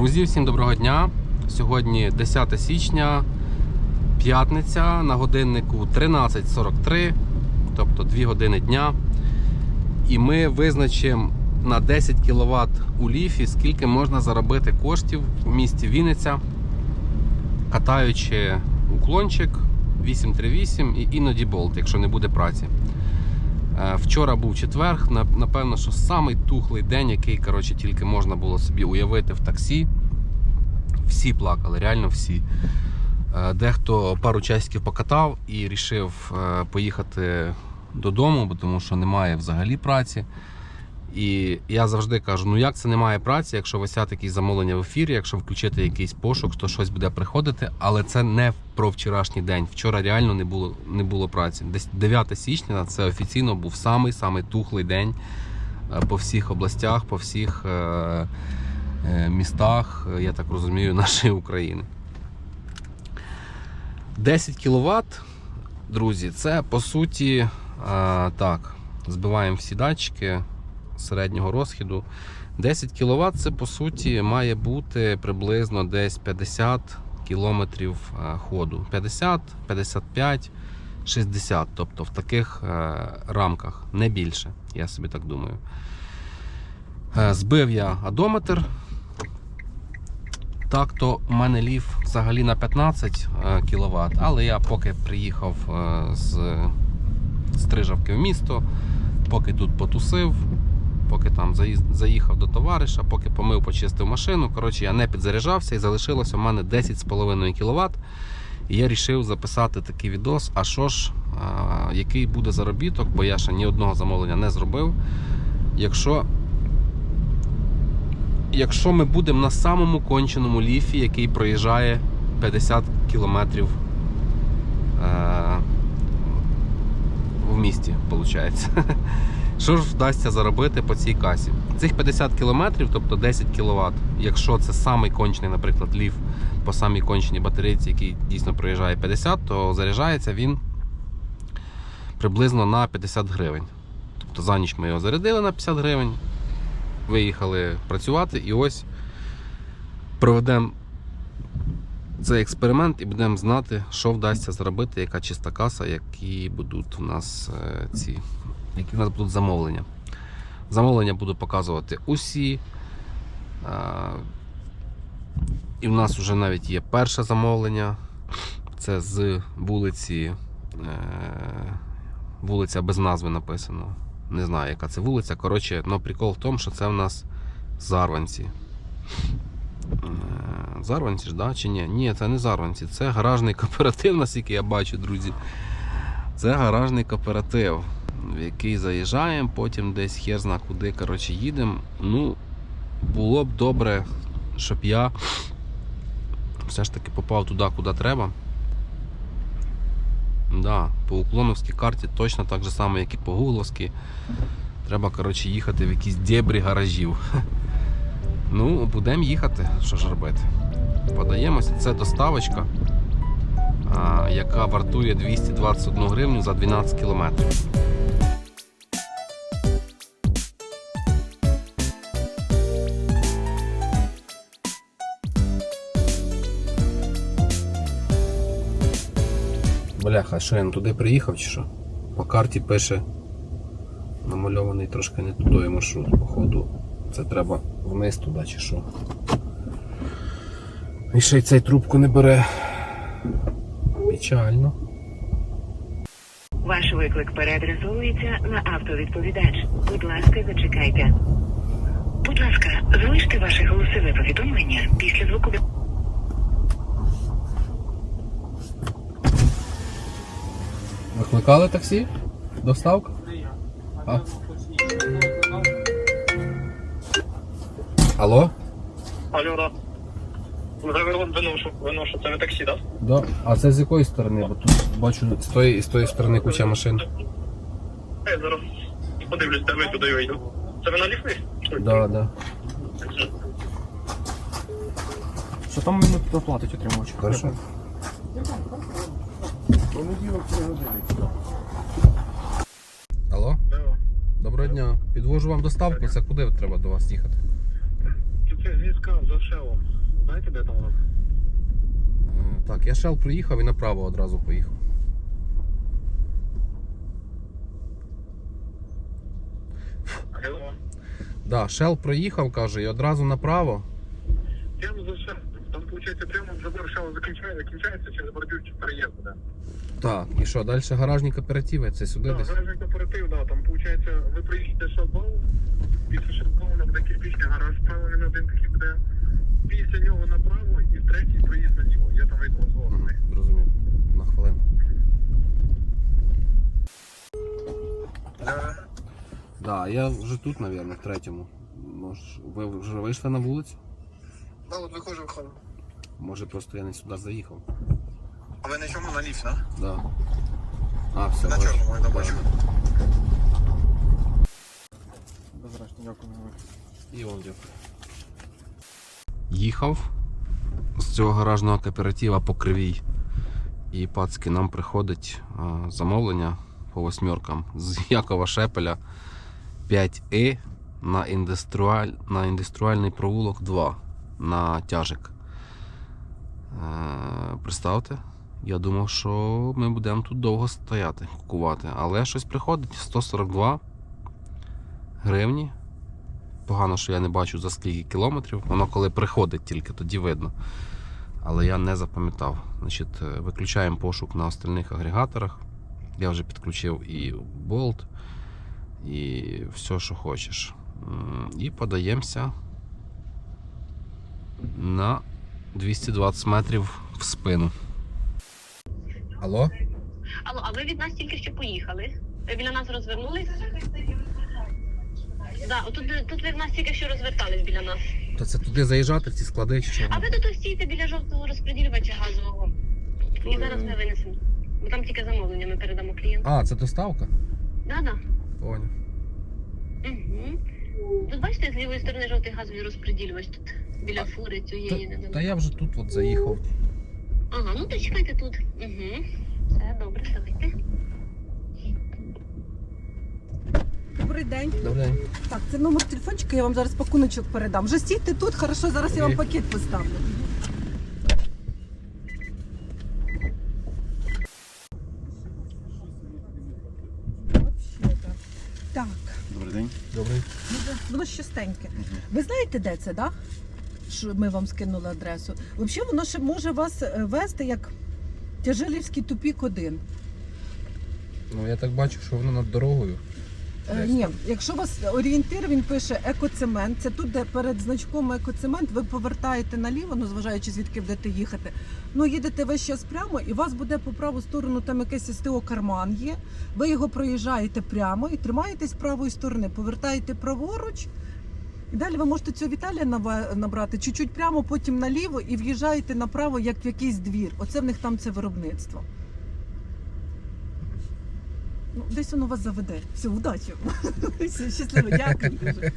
Друзі, всім доброго дня. Сьогодні 10 січня, п'ятниця на годиннику 13.43, тобто 2 години дня. І ми визначимо на 10 кВт у ліфі, скільки можна заробити коштів в місті Вінниця, катаючи уклончик 838 і іноді болт, якщо не буде праці. Е, Вчора був четверг, напевно, що самий тухлий день, який коротше, тільки можна було собі уявити в таксі. Всі плакали, реально всі. Е, Дехто пару часиків покатав і рішив е, поїхати додому, тому що немає взагалі праці. І я завжди кажу: ну як це немає праці, якщо висять якісь замовлення в ефірі, якщо включити якийсь пошук, то щось буде приходити. Але це не про вчорашній день. Вчора реально не було, не було праці. Десь 9 січня це офіційно був самий самий тухлий день е, по всіх областях, по всіх е, е, містах, я так розумію, нашої України. 10 кВт, друзі, це по суті так, збиваємо всі датчики середнього розхіду. 10 кВт це по суті має бути приблизно десь 50 км ходу. 50, 55, 60, тобто в таких е, рамках, не більше, я собі так думаю. Е, Збив я одометр. Так, то у мене ліф взагалі на 15 кВт, але я поки приїхав е, з Стрижавки в місто, поки тут потусив, поки там заїхав до товариша, поки помив, почистив машину. Коротше, я не підзаряджався і залишилося у мене 10,5 кВт. І я вирішив записати такий відос, а що ж, а, який буде заробіток, бо я ще ні одного замовлення не зробив. Якщо, якщо ми будемо на самому конченому ліфі, який проїжджає 50 кілометрів е, в місті, виходить. Що ж вдасться заробити по цій касі? Цих 50 кілометрів, тобто 10 кВт, якщо це самий кончений, наприклад, ліф по самій конченій батарейці, який дійсно проїжджає 50, то заряджається він приблизно на 50 гривень. Тобто за ніч ми його зарядили на 50 гривень, виїхали працювати і ось проведемо цей експеримент і будемо знати, що вдасться зробити, яка чиста каса, які будуть у нас е, ці, які у нас будуть замовлення. Замовлення буду показувати усі. І в нас вже навіть є перше замовлення. Це з вулиці. е, Вулиця без назви написано. Не знаю, яка це вулиця. Коротше, ну прикол в тому, що це в нас Зарванці. Е, Зарванці ж, да? чи ні? Ні, це не Зарванці, це гаражний кооператив, наскільки я бачу, друзі. Це гаражний кооператив, в який заїжджаємо, потім десь хер зна куди коротше, їдемо. Ну, було б добре, щоб я все ж таки попав туди, куди треба. Да, по уклоновській карті точно так же само, як і по гугловській. Треба коротше, їхати в якісь дебрі гаражів. Ну, будемо їхати, що ж робити. Подаємося, це доставочка, яка вартує 221 гривню за 12 кілометрів. Бляха, що я не туди приїхав чи що? По карті пише намальований трошки не туди маршрут, походу. Це треба вниз туди чи що. І ще й цей трубку не бере. Печально. Ваш виклик переадресовується на автовідповідач. Будь ласка, зачекайте. Будь ласка, залиште ваше голосове повідомлення після звуку. Викликали таксі? Доставка? А? Алло? Алло, да. Вже виношу, виношу. Це ви таксі, так? Да. А це з якої сторони? Бо тут бачу з тої, з тої сторони куча машин. Я зараз подивлюсь, де ви туди вийду. Це ви на ліфті? Да, да. Що там він доплатить отримувач? Хорошо. Алло? Доброго дня. Підвожу вам доставку. Це куди треба до вас їхати? Це зв'язка за шелом. чи де там воно? Е, Так, я шел проїхав і направо одразу поїхав. Алло. Да, шел проїхав, каже, і одразу направо. Прямо за все. Виходить, прямо забор шел закінчається, закінчається через бордюрчик переїзд буде. Так, і що, далі гаражні кооперативи, це сюди Так, десь? гаражний кооператив, да, там, виходить, ви приїжджаєте шлагбаум, після шлагбаума буде кирпичний гараж, справа він один такий буде. Після нього направо і третій проїзд наліво. Я там вийду з Мгм, голови. Зрозумів. На хвилину. Да. Да, я вже тут, мабуть, в третьому. Може, ви вже вийшли на вулицю? Да, от виходжу, виходжу. Може, просто я не сюди заїхав. А ви на чому на ліфт, да? Да. А, все. На бачу. чорному, я бачу. Безречно, дякую. І он дякую. Їхав з цього гаражного кооператива по кривій. І пацки нам приходить замовлення по восьмеркам з Якова Шепеля 5І на, індустріаль... на індустріальний провулок 2 на тяжик. Представте, я думав, що ми будемо тут довго стояти, кукувати. Але щось приходить 142 гривні. Погано, що я не бачу за скільки кілометрів. Воно коли приходить тільки, тоді видно. Але я не запам'ятав. Значить, е, виключаємо пошук на остальних агрегаторах. Я вже підключив і болт, і все, що хочеш. І подаємося на 220 метрів в спину. Алло? Алло, а ви від нас тільки що поїхали? Ви біля нас розвернулись? Да, отут, тут ви в нас тільки що розвертались біля нас. То це туди заїжджати в ці склади чи що? А ви тут стійте біля жовтого розподілювача газового. І зараз ми винесемо. Бо там тільки замовлення ми передамо клієнту. А, це доставка? Да, да. Поняв. Угу. Тут бачите, з лівої сторони жовтий газовий розподілювач тут біля фури цієї. Та, недалеко. та я вже тут от заїхав. Ага, ну то чекайте тут. Угу. Все добре, давайте. Добрий день. Добре. Так, це номер телефончика, я вам зараз пакуночок передам. Вже стійте тут, хорошо, зараз я вам пакет поставлю. Вообще-то. Так, Добрий день. Добрий. ну, воно ж чистеньке. Ви знаєте, де це, так? Що ми вам скинули адресу. Взагалі, воно ще може вас е, вести як Тяжилівський тупік 1. Ну я так бачу, що воно над дорогою. Е, Ні, якщо у вас орієнтир, він пише екоцемент. Це тут, де перед значком екоцемент, ви повертаєте наліво, ну зважаючи звідки будете їхати. Ну їдете весь час прямо, і у вас буде по праву сторону там якесь СТО карман є. Ви його проїжджаєте прямо і тримаєтесь правої сторони, повертаєте праворуч. І далі ви можете цього Віталія набрати чуть-чуть прямо, потім наліво і в'їжджаєте направо, як в якийсь двір. Оце в них там це виробництво. Ну, десь воно вас заведе. Все, удачі. Щасливо, дякую дуже.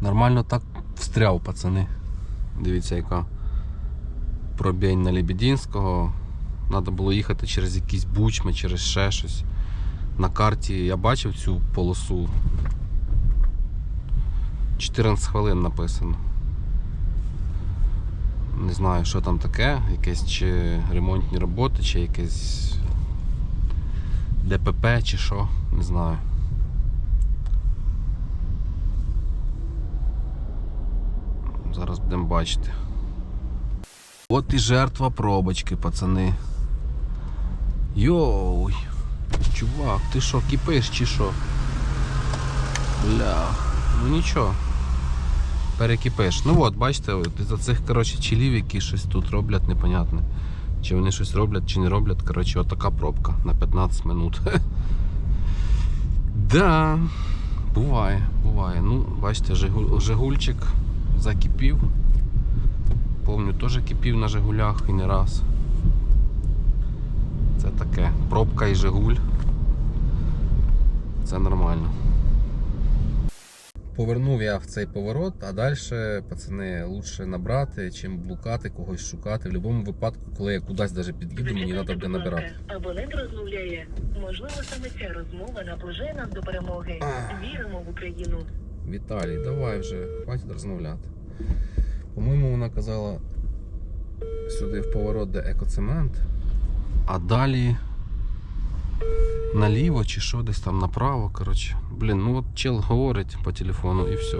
Нормально так встряв, пацани. Дивіться, яка пробінь на Лебединського. Треба було їхати через якісь бучми, через ще щось. На карті я бачив цю полосу. 14 хвилин написано. Не знаю, що там таке, якесь чи ремонтні роботи, чи якесь ДПП, чи що, не знаю. Зараз будемо бачити. От і жертва пробочки, пацани. Йой. Чувак, ти що, кипиш чи що? Бля. Ну нічого. Перекипиш. Ну от, бачите, із-за цих коротше, чилів, які щось тут роблять, непонятне. Чи вони щось роблять, чи не роблять. Коротше, отака пробка на 15 минут. Да, буває, буває. Ну, бачите, Жигуль, Жигульчик закипів. Помню, теж кипів на Жигулях і не раз. Це таке. Пробка і Жигуль. Це нормально. Повернув я в цей поворот, а далі, пацани, лучше набрати, чим блукати, когось шукати. В будь-якому випадку, коли я кудись навіть під'їду, мені треба буде набирати. Абонент розмовляє. Можливо, саме ця розмова наближає нас до перемоги. Віримо в Україну. Віталій, давай вже, хватить розмовляти. По-моєму, вона казала сюди в поворот, де екоцемент. А далі наліво чи що, десь там направо. Коротше. Блін, ну от чел говорить по телефону і все.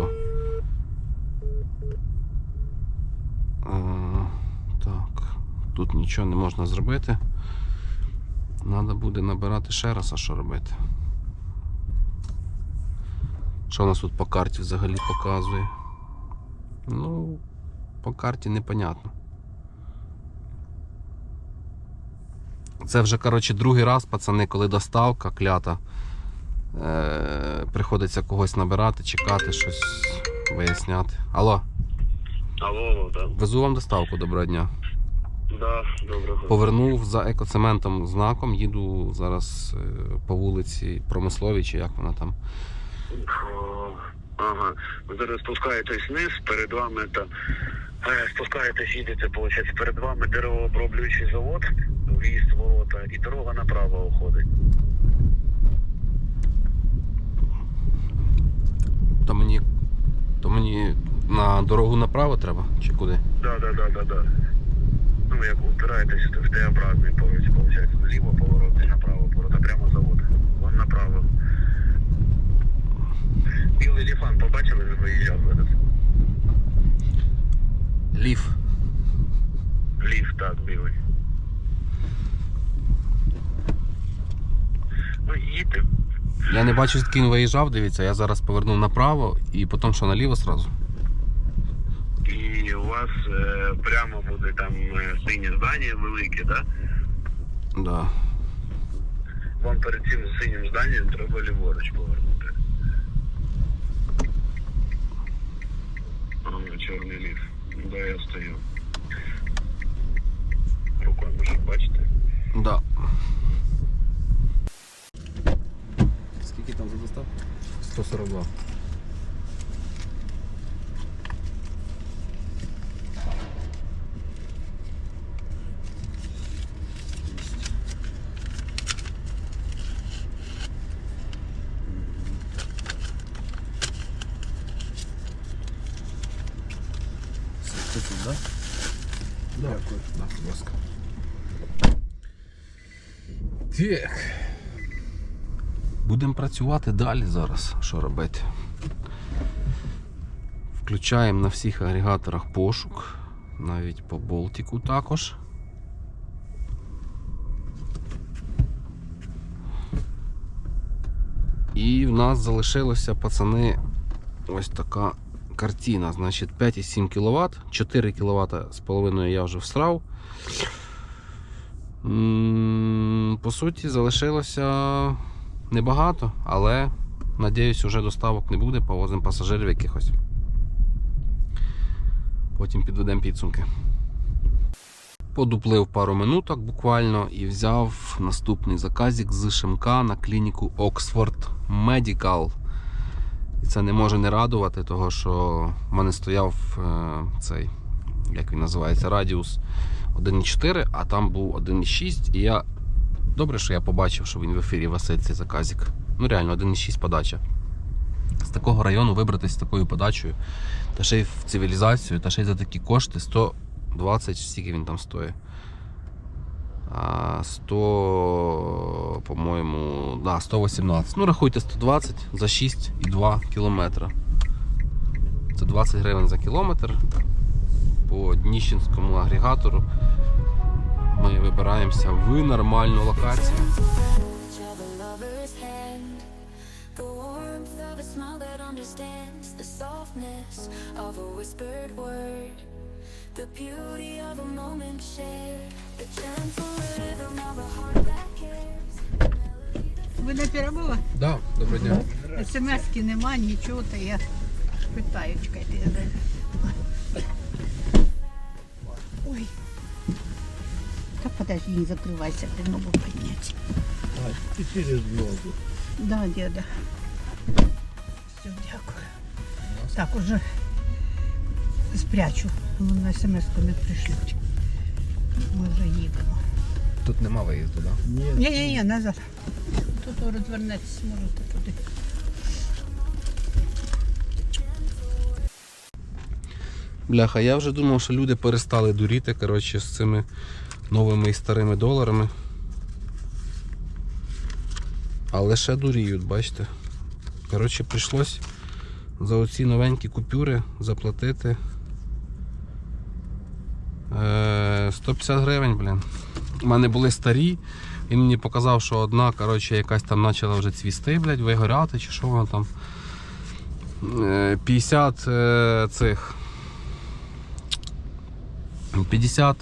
Так, тут нічого не можна зробити. Треба буде набирати ще раз, а що робити? Що у нас тут по карті взагалі показує? Ну, по карті непонятно. Це вже, коротше, другий раз, пацани, коли доставка клята. Е- приходиться когось набирати, чекати, щось виясняти. Алло, Алло, да. везу вам доставку, доброго дня. Да, доброго. Повернув за екоцементом знаком, їду зараз е, по вулиці Промисловій, чи як вона там. О, Ага. Ви зараз спускаєтесь вниз, перед вами та е, спускаєтесь, їдете, виходить, перед вами деревооброблюючий завод, в'їзд ворота, і дорога направо уходить. То мені, то мені на дорогу направо треба, чи куди? Да, да, да, да, да. Ну, як упираєтесь в Т-образний поворот, виходить, зліво поворот і направо поворот, а прямо завод. Вон направо. Білий ліфан побачили, він виїжджав зараз. Лів. Ліфт, так, білий. Ну, їдьте. Я не бачу, звідки він виїжджав, дивіться, я зараз повернув направо і потім що наліво сразу. І у вас е, прямо буде там е, синє здання велике, да? Да. Вам перед цим синім зданням треба ліворуч повернути. А, чорний ліф. Де я стою. Рукою може бачите? Да. Скільки там за доставку? 142. Це тут, да? Дякую. Да, будь ласка. Так. Будемо працювати далі зараз. Що робити? Включаємо на всіх агрегаторах пошук, навіть по Болтику також. І в нас залишилося, пацани, ось така картина. Значить 5,7 кВт, 4 кВт з половиною я вже всрав. По суті, залишилося небагато, але надіюсь, вже доставок не буде, повозимо пасажирів якихось. Потім підведемо підсумки. Подуплив пару минуток буквально і взяв наступний заказик з Шимка на клініку Oxford Medical. І це не може не радувати, того що в мене стояв е, цей, як він називається, радіус 1,4, а там був 1,6. І я добре, що я побачив, що він в ефірі висить цей заказик. Ну реально, 1,6 подача. З такого району вибратися з такою подачею, та ще й в цивілізацію, та ще й за такі кошти 120, скільки він там стоїть. 100, по-моєму, да, 118. Ну, рахуйте 120 за 6,2 кілометра. Це 20 гривень за кілометр. По Дніщинському агрегатору ми вибираємося в нормальну локацію. Ви не перебула? Да, доброго дня. СМС-ки нема, нічого, то я питаю, чекайте. я даю. Подожди, не закривайся, ти ногу підняти. А, і через ногу. Да, деда. Все, дякую. Так, уже спрячу. Ну, На смс-ку не пришлють. Ми вже їдемо. Тут нема виїзду, так? Да? Ні, Ні, ні, назад. Тут розвернетися можете туди. Бляха, я вже думав, що люди перестали дуріти коротше, з цими новими і старими доларами. Але ще дуріють, бачите. Коротше, прийшлось за оці новенькі купюри заплатити е, 150 гривень, блін. У мене були старі. Він мені показав, що одна, коротше, якась там почала вже цвісти, блядь, вигоряти, чи що воно там. Е, 50 е, цих. 50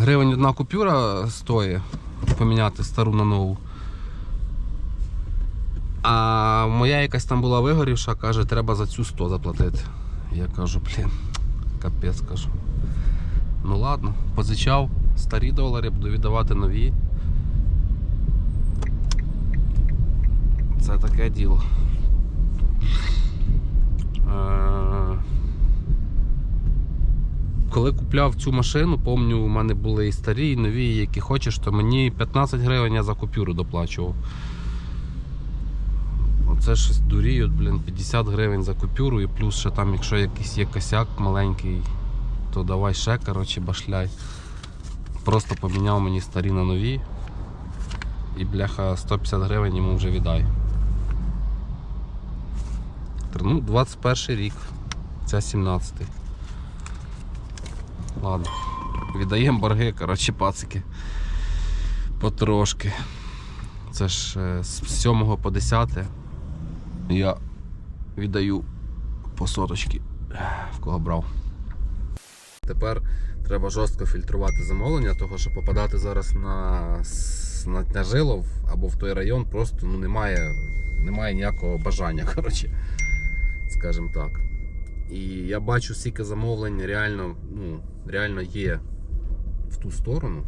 гривень одна купюра стоїть поміняти стару на нову. А моя якась там була вигорівша, каже, треба за цю 100 заплатити. Я кажу, блін, капець кажу. Ну ладно, позичав старі долари, буду віддавати нові. Це таке діло. Коли купляв цю машину, пам'ятаю, у мене були і старі, і нові, і які хочеш, то мені 15 гривень я за купюру доплачував. Оце щось дуріють, блін, 50 гривень за купюру і плюс ще там, якщо якийсь є косяк маленький, то давай ще, коротше, башляй. Просто поміняв мені старі на нові. І бляха 150 гривень йому вже віддай. Ну, 21 рік. Це 17. Ладно. Віддаємо борги, коротше, пацики. Потрошки. Це ж е, з 7 по 10 я віддаю по соточки, в кого брав. Тепер треба жорстко фільтрувати замовлення, того що попадати зараз на, на, на Жилов або в той район просто ну, немає, немає ніякого бажання, коротше, скажімо так. І я бачу, скільки замовлень реально, ну, реально є в ту сторону,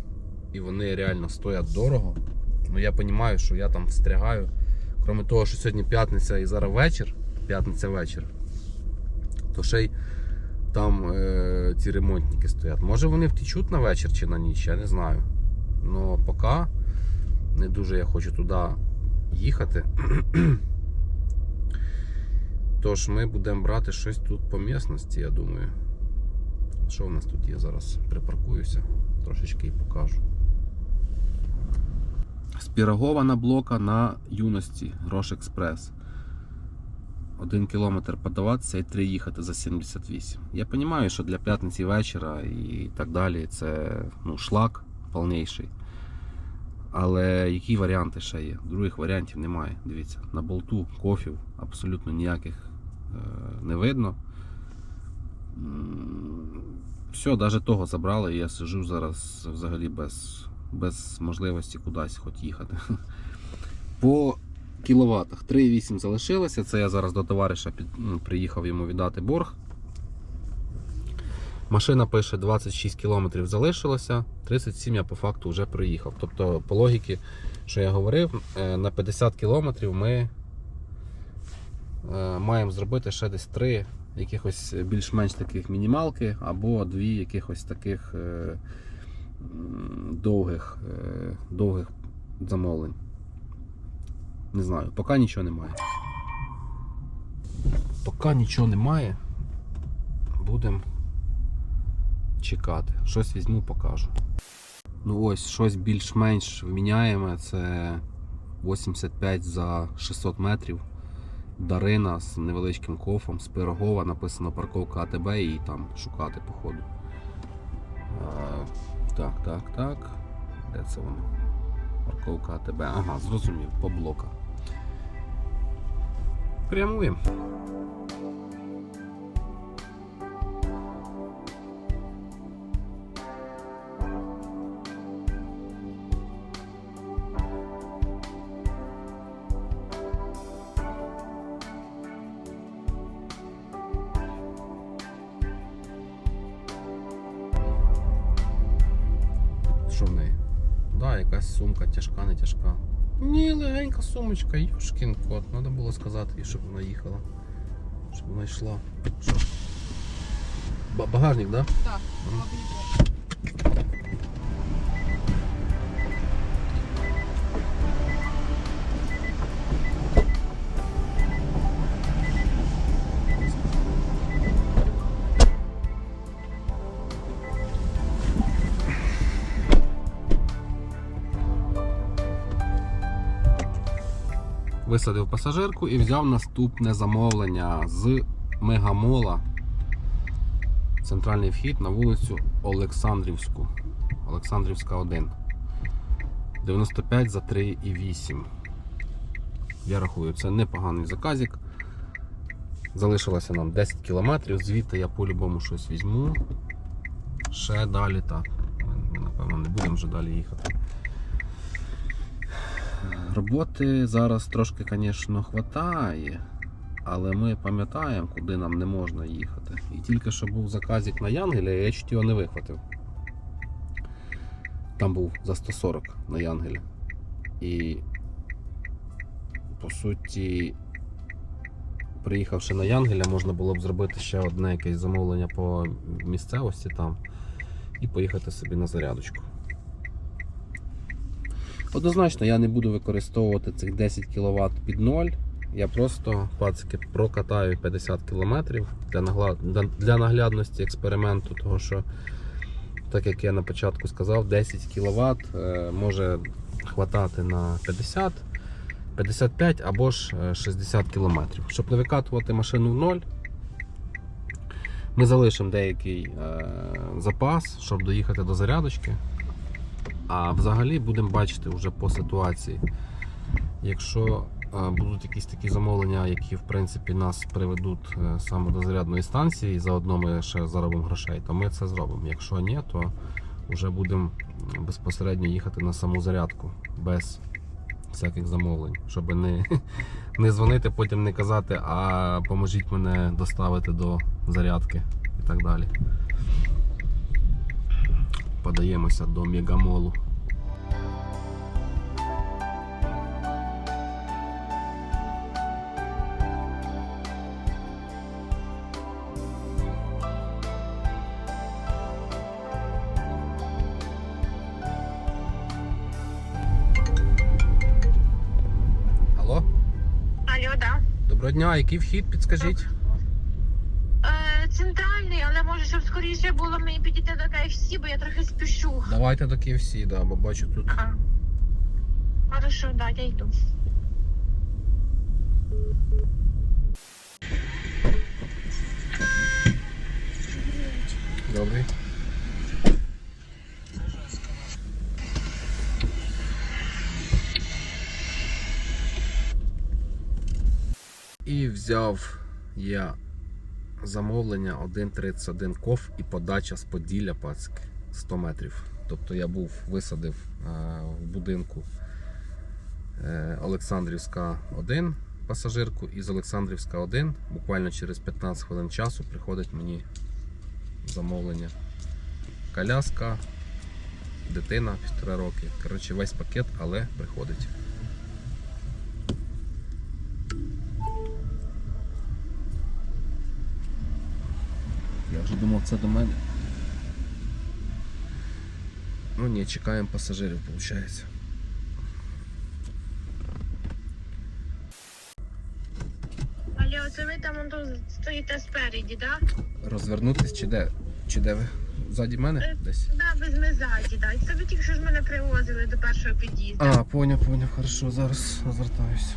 і вони реально стоять дорого. Ну я розумію, що я там встрягаю. Крім того, що сьогодні п'ятниця і зараз вечір, п'ятниця вечір, то ще й там е, ці ремонтники стоять. Може вони втічуть на вечір чи на ніч, я не знаю. Ну поки не дуже я хочу туди їхати. Тож ми будемо брати щось тут по місності, я думаю. Що в нас тут є зараз? Припаркуюся, трошечки і покажу. Спірагована блока на юності Експрес. Один кілометр подаватися і три їхати за 78. Я розумію, що для п'ятниці вечора і так далі це ну, шлак повніший. Але які варіанти ще є? Других варіантів немає. Дивіться, на болту кофів абсолютно ніяких е, не видно. Все, навіть того забрали, і я сижу зараз взагалі без, без можливості кудись хоч їхати. По кіловатах 3,8 залишилося. Це я зараз до товариша під, ну, приїхав йому віддати борг. Машина пише 26 км залишилося, 37 я по факту вже приїхав. Тобто, по логіки, що я говорив, е, на 50 км ми е, маємо зробити ще десь 3 якихось більш-менш таких мінімалки, або дві якихось таких е, довгих, е, довгих замовлень. Не знаю, поки нічого немає. Поки нічого немає, будемо чекати. Щось візьму, покажу. Ну ось, щось більш-менш вміняєме. Це 85 за 600 метрів. Дарина з невеличким кофом, з Пирогова, написано парковка АТБ і там шукати походу. Е, Так, так, так. Де це воно? Парковка АТБ. Ага, зрозумів, по блоках. Прямуємо. Сумочка, юшкін кот. Треба було сказати їй, щоб вона їхала. Щоб вона йшла. Що? Багажник, так? Да? Так, висадив пасажирку і взяв наступне замовлення з Мегамола. Центральний вхід на вулицю Олександрівську. Олександрівська 1. 95 за 3,8. Я рахую, це непоганий заказик. Залишилося нам 10 кілометрів, звідти я по-любому щось візьму. Ще далі так. Ми, напевно, не будемо вже далі їхати. Роботи зараз трошки, звісно, хватає, але ми пам'ятаємо, куди нам не можна їхати. І тільки що був заказик на Янгеля, я чуть його не вихватив. Там був за 140 на Янгеля. І по суті, приїхавши на Янгеля, можна було б зробити ще одне якесь замовлення по місцевості там і поїхати собі на зарядочку. Однозначно, я не буду використовувати цих 10 кВт під ноль. Я просто пацики прокатаю 50 км для, наглядності експерименту, того що, так як я на початку сказав, 10 кВт може хватати на 50, 55 або ж е, 60 км. Щоб не викатувати машину в ноль, ми залишимо деякий е, запас, щоб доїхати до зарядочки. А взагалі будемо бачити вже по ситуації. Якщо е, будуть якісь такі замовлення, які в принципі нас приведуть е, саме до зарядної станції, заодно ми ще заробимо грошей, то ми це зробимо. Якщо ні, то вже будемо безпосередньо їхати на саму зарядку без всяких замовлень, щоб не, не дзвонити, потім не казати, а поможіть мене доставити до зарядки і так далі. Подаємося до мегамолу. Доброго який вхід, підскажіть? Е, центральний, але може, щоб скоріше було мені підійти до KFC, бо я трохи спішу. Давайте до KFC, да, бо бачу тут. А. Хорошо, да, я йду. Добрий. Взяв я замовлення 1.31 ков і подача з Поділля пацки 100 метрів. Тобто я був висадив е, в будинку е, Олександрівська 1 пасажирку і з Олександрівська 1 буквально через 15 хвилин часу приходить мені замовлення. Коляска, дитина півтора роки. Коротше, весь пакет, але приходить. Я вже думав, це до мене. Ну ні, чекаємо пасажирів, виходить. Алло, це ви там он стоїте спереді, да? Розвернутись чи де? Чи де ви? Ззаді мене? Десь. Да, без мезаді, да. І це ви тільки що ж мене привозили до першого під'їзду. А, поняв, поняв, хорошо, зараз розвертаюсь.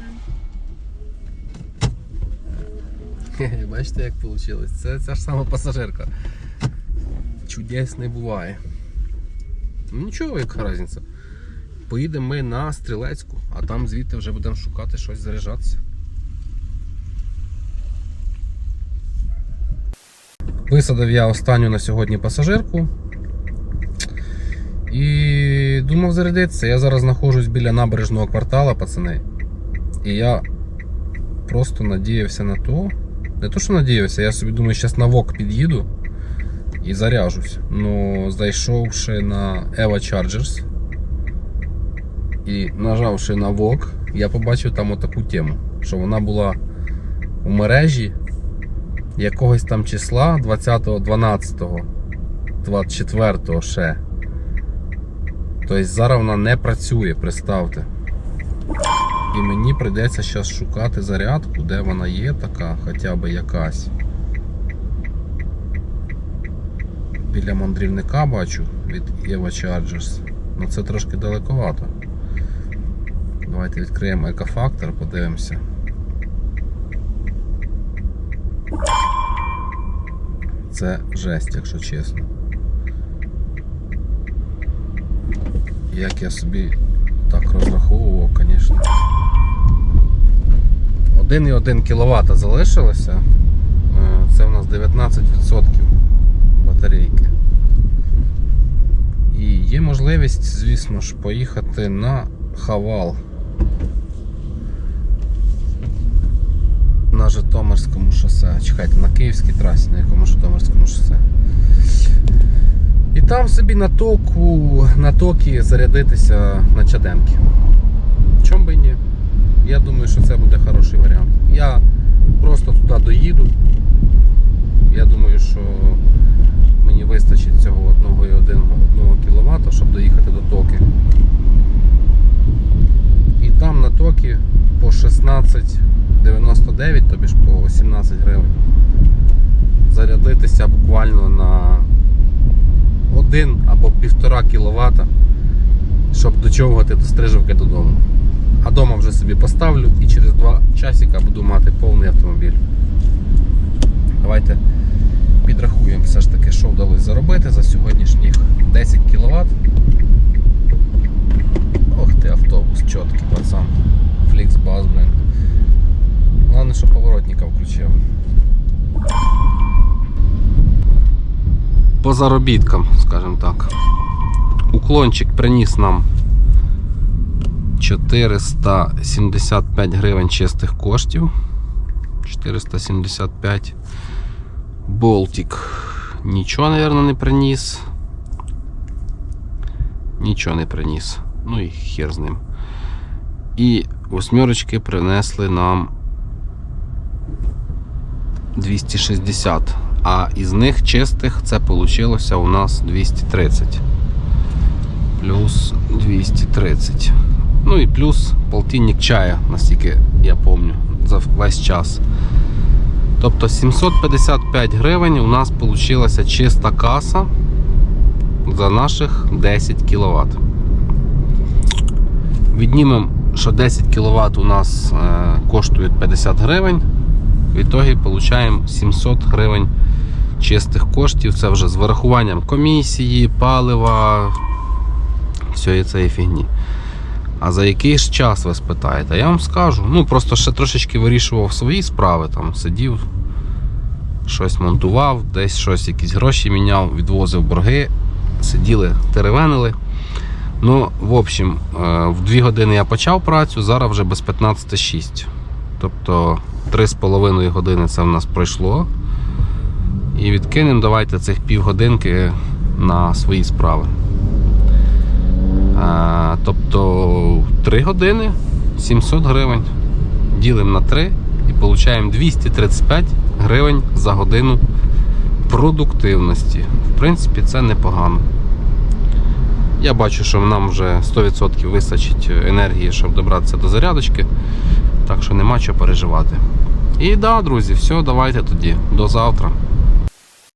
Бачите, як вийшло? Це ця ж сама пасажирка. Чудес не буває. Ну нічого, яка різниця. Поїдемо ми на стрілецьку, а там звідти вже будемо шукати щось заряджатися. Висадив я останню на сьогодні пасажирку. І думав зарядитися. Я зараз знаходжусь біля набережного квартала, пацани. І я просто надіявся на то. Не то, що надіявся, я собі думаю, зараз на ВОК під'їду і заряжусь. Ну, зайшовши на Eva Chargers і нажавши на ВОК, я побачив там отаку тему, що вона була у мережі якогось там числа 20-го, 12-го, 24-го ще. Тобто зараз вона не працює, представте. І мені прийдеться зараз шукати зарядку, де вона є така, хоча б якась. Біля мандрівника бачу від Eva Chargers. Ну це трошки далековато. Давайте відкриємо екофактор, подивимося. Це жесть, якщо чесно. Як я собі так розраховував, звісно. 1,1 кВт залишилося. Е, Це у нас 19% батарейки. І є можливість, звісно ж, поїхати на Хавал. На Житомирському шосе. Чекайте, на Київській трасі, на якому Житомирському шосе. І там собі на току, на токі зарядитися на чадемки. Чом би ні? Я думаю, що це буде хороший варіант. Я просто туди доїду. Я думаю, що мені вистачить цього 1,1 кВт, щоб доїхати до токи. І там на токі по 16,99, тобі ж по 17 гривень. Зарядитися буквально на 1 або 1,5 кВт, щоб дочовгати до стрижівки додому. А дома вже собі поставлю і через 2 часика буду мати повний автомобіль. Давайте підрахуємо все ж таки, що вдалося заробити за сьогоднішніх 10 кВт. Ох ти, автобус, чіткий пацан. Фліксбас, блин. Головне, що поворотника включив. По заробіткам, скажімо так. Уклончик приніс нам 475 гривень чистих коштів. 475. Болтик нічого, мабуть, не приніс. Нічого не приніс. Ну і хер з ним. І восьмерочки принесли нам 260. А із них чистих це вийшло у нас 230. Плюс 230. Ну і плюс полтинник чая, наскільки я пам'ятаю, за весь час. Тобто 755 гривень у нас вийшла чиста каса за наших 10 кВт. Віднімемо, що 10 кВт у нас е, коштують 50 гривень. В ітогі отримуємо 700 гривень чистих коштів. Це вже з вирахуванням комісії, палива, всієї цієї фігні. А за який ж час ви спитаєте? Я вам скажу. Ну, просто ще трошечки вирішував свої справи, там сидів, щось монтував, десь щось, якісь гроші міняв, відвозив борги, сиділи, теревенили. Ну, в общем, е, в 2 години я почав працю, зараз вже без 15.06. Тобто 3,5 години це в нас пройшло. І відкинемо давайте цих півгодинки на свої справи. Тобто 3 години 700 гривень. Ділимо на 3 і отримуємо 235 гривень за годину продуктивності. В принципі, це непогано. Я бачу, що нам вже 100% вистачить енергії, щоб добратися до зарядочки. Так що нема чого переживати. І да, друзі, все, давайте тоді. До завтра.